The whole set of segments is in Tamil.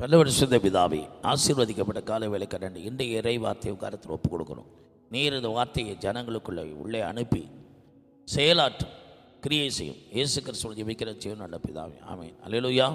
பல வருஷத்த பிதாவே ஆசீர்வதிக்கப்பட்ட கால வேலை கரண்டு இன்றைய இறை வார்த்தையை கருத்தில் ஒப்புக் கொடுக்கணும். நீர் இந்த வார்த்தையை ஜனங்களுக்குள்ளே உள்ளே அனுப்பி செயலாற்றும் கிரியை செய்யும். இயேசு கிறிஸ்துவ ஜெபிக்கிற செய்யும் நல்ல பிதாவே. ஆமென். அலையலுயா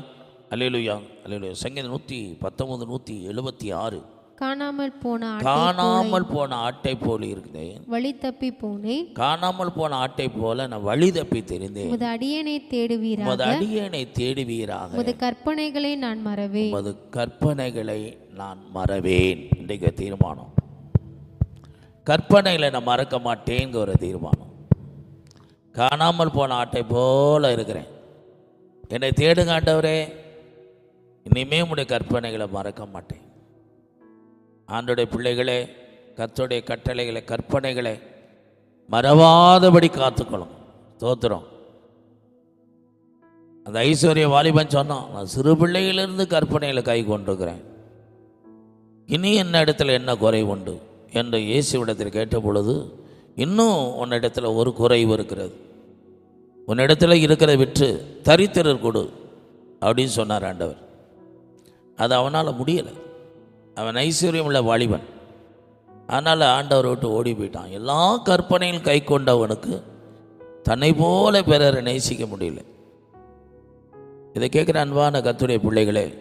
அலையலுயா அலையலுயா சங்கீதம் நூற்றி பத்தொம்பது நூற்றி எழுபத்தி ஆறு. காணாமல் போன காணாமல் போன ஆட்டை போல் இருந்தேன். வழி தப்பி போனேன். காணாமல் போன ஆட்டை போல நான் வழி தப்பி தெரிந்தேன். உமது அடியனை தேடுவீரா உமது அடியனை தேடுவீராக. உமது கற்பனைகளை நான் மறவேன். உமது கற்பனைகளை நான் மறவேன். இன்றைக்கு தீர்மானம். கற்பனைகளை நான் மறக்க மாட்டேங்கிற ஒரு தீர்மானம். காணாமல் போன ஆட்டை போல இருக்கிறேன். என்னை தேடுங்க ஆண்டவரே. இனிமே உடைய கற்பனைகளை மறக்க மாட்டேன். ஆண்டுடைய பிள்ளைகளே கர்த்தருடைய கட்டளைகளை கற்பனைகளை மறவாதபடி காத்துக்கணும் தோத்துறோம் அந்த ஐஸ்வர்ய வாலிபன் சொன்னான் நான் சிறு பிள்ளையிலிருந்து கற்பனையில் கை கொண்டிருக்கிறேன். இனி என்ன இடத்துல என்ன குறை உண்டு? என்று இயேசுவிடத்தில் கேட்ட பொழுது இன்னும் உன்னிடத்தில் ஒரு குறைவு இருக்கிறது. உன்னிடத்தில் இருக்கிறத விற்று தரித்திரர் கொடு. அப்படின்னு சொன்னார் ஆண்டவர். அது அவனால் முடியலை. அவன் ஐஸ்வர்யம் உள்ள வாலிபன். அதனால் ஆண்டவர் விட்டு ஓடி போயிட்டான். எல்லா கற்பனையும் கை கொண்டவனுக்கு தன்னை போல பிறரை நேசிக்க முடியல. இதை கேட்குற அன்பான கத்துடைய பிள்ளைகளே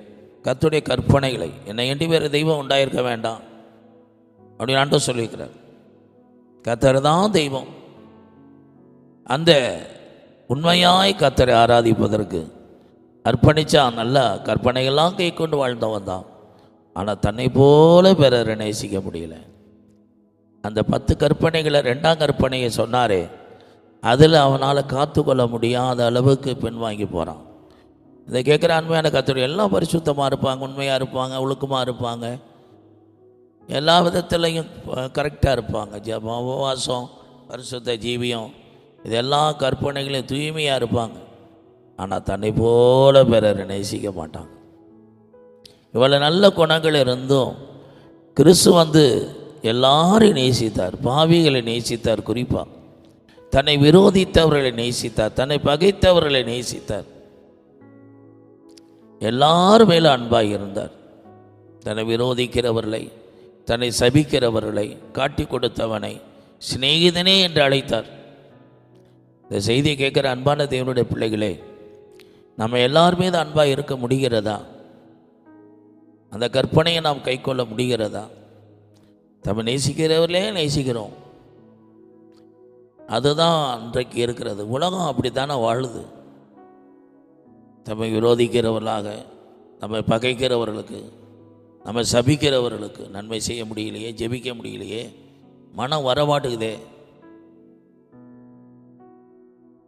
கத்துடைய கற்பனைகளை என்னை எண்டி வேறு தெய்வம் உண்டாயிருக்க வேண்டாம். அப்படின்னு ஆண்டவர் சொல்லியிருக்கிறார். கத்தர் தான் தெய்வம். அந்த உண்மையாய் கத்தரை ஆராதிப்பதற்கு அர்ப்பணிச்சான் நல்லா கற்பனைகள்லாம் கை கொண்டு வாழ்ந்தவன் தான். ஆனால் தன்னை போல பிறரை நேசிக்க முடியல. அந்த பத்து கற்பனைகளை ரெண்டாம் கற்பனையை சொன்னாரே அதில் அவனால் காத்துக்கொள்ள முடியாத அளவுக்கு பின்வாங்கி போகிறான் இதை கேட்குற அண்மையான கத்தோடு எல்லாம் பரிசுத்தமாக இருப்பாங்க உண்மையாக இருப்பாங்க ஒழுக்கமாக இருப்பாங்க. எல்லா விதத்துலையும் கரெக்டாக இருப்பாங்க. ஜபம் உபவாசம் பரிசுத்த ஜீவியம் இதெல்லாம் கற்பனைகளையும் தூய்மையாக இருப்பாங்க. ஆனால் தன்னை போல பிறரை நேசிக்க மாட்டாங்க. இவ்வளோ நல்ல குணங்கள் இருந்தும் கிறிஸ்து வந்து எல்லாரையும் நேசித்தார் பாவிகளை நேசித்தார் குறிப்பாக தன்னை விரோதித்தவர்களை நேசித்தார் தன்னை பகைத்தவர்களை நேசித்தார். எல்லார் மேலும் அன்பாக இருந்தார். தன்னை விரோதிக்கிறவர்களை தன்னை சபிக்கிறவர்களை காட்டி கொடுத்தவனை சிநேகிதனே என்று அழைத்தார். இந்த செய்தியை கேட்குற அன்பான தேவனுடைய பிள்ளைகளே நம்ம எல்லார் மீது அன்பாக இருக்க முடிகிறதா? அந்த கற்பனையை நாம் கைக்கொள்ள முடிகிறதா? நம்ம நேசிக்கிறவர்களே நேசிக்கிறோம். அதுதான் அன்றைக்கு இருக்கிறது. உலகம் அப்படி தானே வாழுது. நம்மை விரோதிக்கிறவர்களாக நம்மை பகைக்கிறவர்களுக்கு நம்மை சபிக்கிறவர்களுக்கு நன்மை செய்ய முடியலையே ஜெபிக்க முடியலையே மனம் வரமாட்டுக்குதே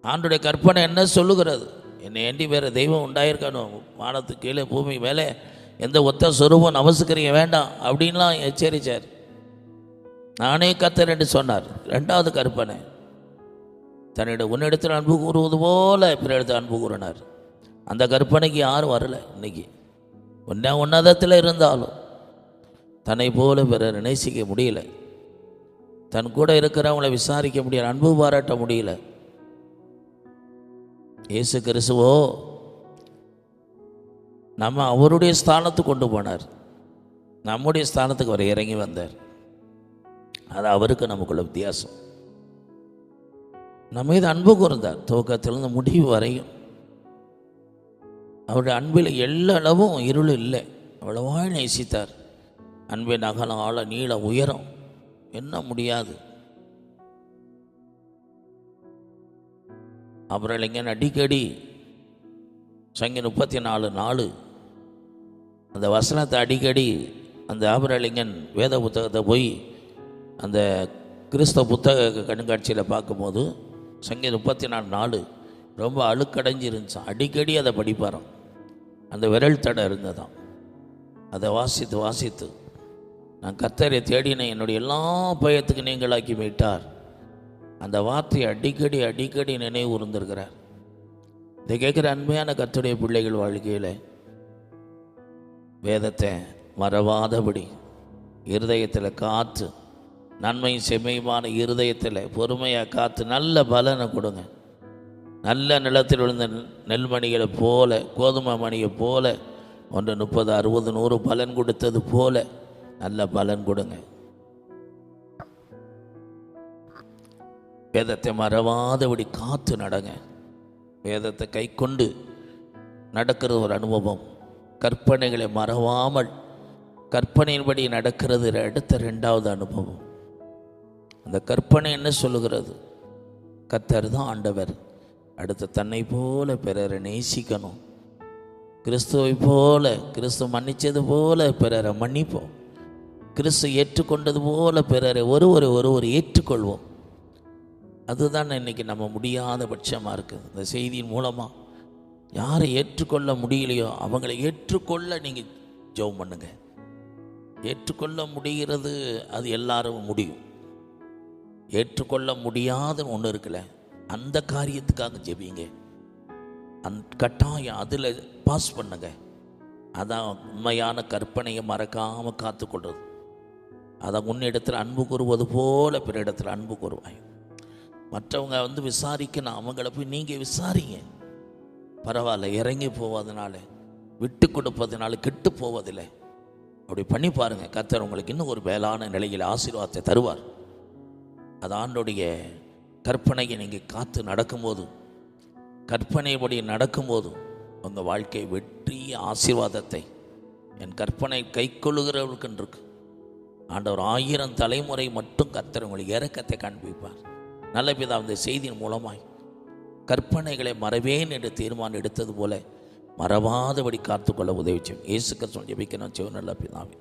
ஆண்டுடைய கற்பனை என்ன சொல்லுகிறது? என்னை ஏண்டி வேறு தெய்வம் உண்டாயிருக்கணும் வானத்துக்கு கீழே பூமி மேலே எந்த ஒத்த சொரூபம் நமசுக்கிறீங்க வேண்டாம் அப்படின்லாம் எச்சரித்தார் நானே கத்தர் என்று சொன்னார். ரெண்டாவது கற்பனை. தன்னிடம் உன்னிடத்தில் அன்பு கூறுவது போல பிறரிடத்தில் அன்பு கூறினார். அந்த கற்பனைக்கு யாரும் வரல இன்னைக்கு. ஒன்றா உன்னதத்தில் இருந்தாலும் தன்னை போல பிறர் நேசிக்க முடியல. தன் கூட இருக்கிறவங்கள விசாரிக்க முடியல அன்பு பாராட்ட முடியல. இயேசு கிறிஸ்துவோ நம்ம அவருடைய ஸ்தானத்துக்கு கொண்டு போனார். நம்முடைய ஸ்தானத்துக்கு அவர் இறங்கி வந்தார். அது அவருக்கு நமக்குள்ள வித்தியாசம். நம்ம மீது அன்பு கூர்ந்தார். துவக்கத்திலிருந்து முடிவு வரையும். அவருடைய அன்பில் எல்லளவும் இருள் இல்லை. அவ்வளவாய் நேசித்தார். அன்பின் அகலம் ஆழ நீள உயரம். என்ன முடியாது. அப்புறம் இளைஞன் அடிக்கடி சங்கி முப்பத்தி நாலு நாலு அந்த வசனத்தை அடிக்கடி அந்த ஆபரலிங்கன் வேத புத்தகத்தை போய் அந்த கிறிஸ்தவ புத்தக கண்காட்சியில் பார்க்கும்போது சங்கீதம் முப்பத்தி நாலு நாலு ரொம்ப அழுக்கடைஞ்சு இருந்துச்சு அடிக்கடி அதை படிப்பாராம். அந்த விரல் தடை இருந்ததாம். அதை வாசித்து வாசித்து நான் கத்தரை தேடினேன் என்னுடைய எல்லா பயத்துக்கு நீங்களாக்கி விட்டார் அந்த வார்த்தையை அடிக்கடி அடிக்கடி நினைவு இருந்திருக்கிறார் இதை கேட்குற அன்மையான கத்துடைய பிள்ளைகள் வாழ்க்கையில் வேதத்தை மறவாதபடி இருதயத்தில் காத்து நன்மை செம்மையுமான இருதயத்தில் பொறுமையாக காத்து நல்ல பலனை கொடுங்க. நல்ல நிலத்தில் விழுந்த நெல்மணிகளை போல கோதுமை மணியை போல ஒன்று முப்பது அறுபது நூறு பலன் கொடுத்தது போல நல்ல பலன் கொடுங்க. வேதத்தை மறவாதபடி காத்து நடங்க. வேதத்தை கை கொண்டு நடக்கிறது ஒரு அனுபவம். கற்பனைகளை மறவாமல் கற்பனையின்படி நடக்கிறது அடுத்த ரெண்டாவது அனுபவம். அந்த கற்பனை என்ன சொல்லுகிறது? கத்தர் தான் ஆண்டவர். அடுத்து தன்னை போல பிறரை நேசிக்கணும். கிறிஸ்துவை போல கிறிஸ்து மன்னிச்சது போல பிறரை மன்னிப்போம். கிறிஸ்து ஏற்றுக்கொண்டது போல பிறரை ஒருவரை ஒருவர் ஏற்றுக்கொள்வோம். அதுதான் இன்னைக்கு நம்ம முடியாத பட்சமாக இருக்குது. இந்த செய்தியின் மூலமாக யாரை ஏற்றுக்கொள்ள முடியலையோ அவங்களை ஏற்றுக்கொள்ள நீங்கள் ஜெபம் பண்ணுங்க. ஏற்றுக்கொள்ள முடிகிறது அது எல்லாரும் முடியும். ஏற்றுக்கொள்ள முடியாதுன்னு ஒன்று இருக்குல்ல அந்த காரியத்துக்காக ஜெபிங்க. அந் கட்டாயம் அதில் பாஸ் பண்ணுங்க. அதான் உண்மையான கற்பனையை மறக்காமல் காத்துக்கொள்வது அதை உன்னிடத்தில் அன்பு கூறுவது போல பிற இடத்துல அன்பு கூறுவாய். மற்றவங்க வந்து விசாரிக்கணும் அவங்கள போய் நீங்கள் விசாரிங்க. பரவாயில்ல இறங்கி போவதனால விட்டு கொடுப்பதனால கெட்டு போவதில்லை. அப்படி பண்ணி பாருங்கள் கத்தர் உங்களுக்கு இன்னும் ஒரு மேலான நிலையில் ஆசீர்வாதத்தை தருவார். அது ஆண்டுடைய கற்பனையை நீங்கள் காத்து நடக்கும்போது கற்பனைப்படி நடக்கும்போது உங்கள் வாழ்க்கை வெற்றி ஆசீர்வாதத்தை என் கற்பனை கை கொள்ளுகிறவர்களுக்கு ஆண்டவர் ஆயிரம் தலைமுறை மட்டும் கத்தர் உங்களுக்கு இறக்கத்தை காண்பிப்பார். நல்ல பிதா இந்த செய்தியின் மூலமாய் கற்பனைகளை மறவேன் என்று தீர்மானம் எடுத்தது போல மறவாதபடி காத்துக்கொள்ள உதவி செய்யும் இயேசு கிறிஸ்துவன் ஜெபிக்கணும் சிவன் நல்லா பிதாவே.